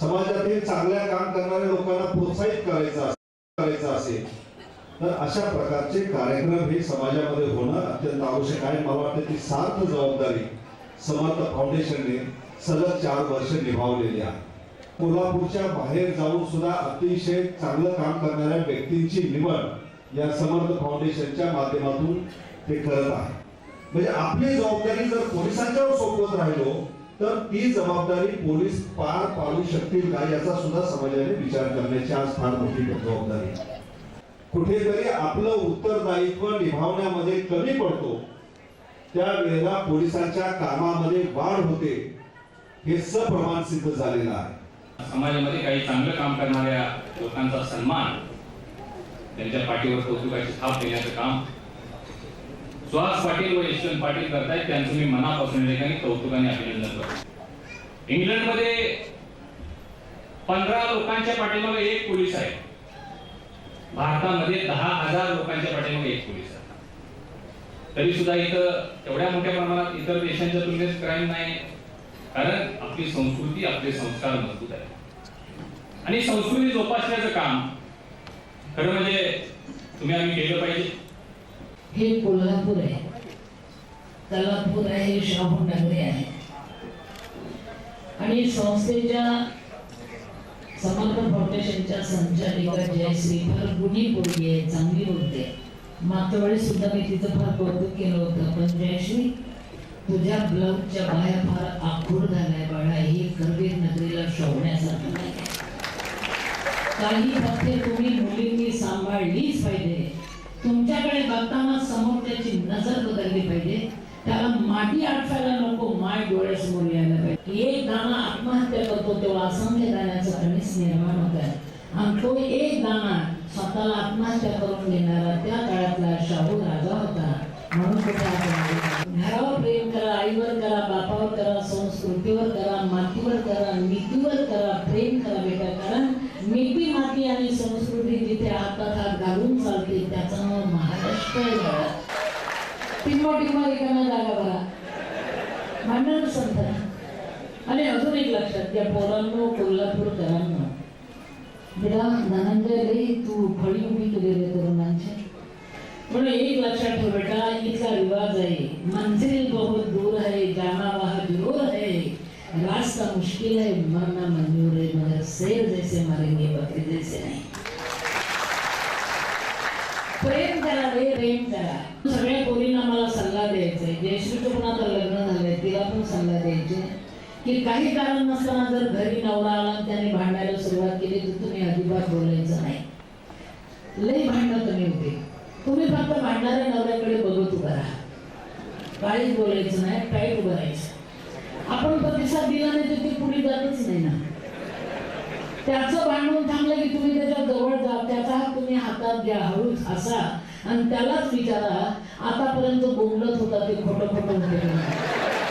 समाजामध्ये चांगल्या काम करणाऱ्या लोकांना प्रोत्साहित करायचं करायचं असेल तर अशा प्रकारचे कार्यक्रम हे समाजामध्ये होणं अत्यंत आवश्यक आहे. मला वाटतं ती सार्थ जबाबदारी समर्थ फाउंडेशनने सलग चार वर्ष निभावलेली आहे. कोल्हापूरच्या बाहेर जाऊन सुद्धा अतिशय चांगलं काम करणाऱ्या व्यक्तींची निवड या समर्थ फाउंडेशनच्या माध्यमातून ते करत आहे. म्हणजे आपली जबाबदारी जर पोलिसांच्यावर सोपवत राहिलो तर ती जबाबदारी पोलीस पार पाडू शकतील का याचा सुद्धा समाजाने विचार करण्याची आज फार मोठी जबाबदारी. आहे. कुठेतरी आपलं उत्तरदायित्व निभावण्यामध्ये कमी पडतो. त्यावेळेला पोलिसांच्या कामामध्ये वाढ होते. हे सप्रमाण सिद्ध झालेलं आहे. समाजामध्ये काही चांगलं काम करणाऱ्या लोकांचा सन्मान त्यांच्या पाठीवर कौतुकाची थाप देण्याचं काम सुहास पाटील व यशवंत पाटील करतायत त्यांचं मी मनापासून या ठिकाणी कौतुकाने अभिनंदन करतो. इंग्लंडमध्ये पंधरा लोकांच्या पाठीमागे एक पोलीस आहे. भारतामध्ये दहा हजार लोकांच्या पाठीमागे एक पोलीस आहे. तरी सुद्धा इथं एवढ्या मोठ्या प्रमाणात इतर देशांच्या तुलनेत क्राईम नाही कारण आपली संस्कृती आपले संस्कार मजबूत आहे आणि संस्कृती जोपासण्याचं काम खरं म्हणजे तुम्ही आम्ही केलं पाहिजे. हे कोल्हापूर आहे. कलापूर आहे शाहू नगरी आहे. आणि संस्थेच्या समर्थ फाउंडेशनच्या संचालिका जयश्री फार गुणी बोलली आहे चांगली बोलते. मागच्या वेळेस सुद्धा मी तिचं फार कौतुक केलं होतं पण जयश्री तुझ्या ब्लाऊजच्या बाया फार आखूड झालाय बाळा ही करवीर नगरीला शोभण्यासारखं नाही. काही पथ्य तुम्ही मुलींनी सांभाळलीच पाहिजे. तुमच्याकडे बघताना नजर बदलली पाहिजे. त्याला माती आठवायला नको माय डोळ्यासमोर यायला पाहिजे. एक दाणा आत्महत्या करतो तेव्हा असंख्य दाण्याचं कणीस निर्माण होत आहे. आणि तो एक दाणा स्वतःला आत्महत्या करून घेणारा त्या काळातला शाहू राजा होता. म्हणून घरावर प्रेम करा आईवर करा बापावर करा संस्कृतीवर करा मातीवर करा नीतीवर करा प्रेम करा बेटा कारण नीती माती आणि संस्कृती जिथे हातात हात घालून चालते त्याचं नाव महाराष्ट्र आहे बाळा. टिंबो टिंबो रिकाम्या जागा बघा भांडण संत आणि अजून एक लक्षात घ्या पोरांनो कोल्हापूरकरांनो बेटा धनंजय लई तू फळी उभी केलेली तरुणांचे म्हणून एक लक्षात ठेव बेटा इथला रिवाज आहे मंजिल बहुत दूर है जाना वहाँ दूर है रास्ता मुश्किल है मरना मंजूर है मगर शेर जैसे मरेंगे बकरी जैसे नहीं प्रेम करा सगळ्या पोरींना मला सल्ला द्यायचा आहे जयश्रीचं पण आता लग्न झालंय तिला पण सल्ला द्यायचे की काही कारण नसताना जर घरी नवरा आला त्याने भांडायला सुरुवात केली तर तुम्ही अजिबात बोलायचं नाही. लई भांडणं तुम्ही होते तुम्ही फक्त भांडणाऱ्या नवऱ्याकडे बघत उभा राहा. काहीच बोलायचं नाही टाईट उभं राहायचं. आपण प्रतिसाद दिला नाही तर ते पुढे जातच नाही ना. त्याचं भांडून थांबलं की तुम्ही त्याच्याजवळ जा. त्याचा हा तुम्ही हातात घ्या. हळूच असा आणि त्यालाच विचारा आतापर्यंत बोंबलत होता ते खोटं खोटं होते.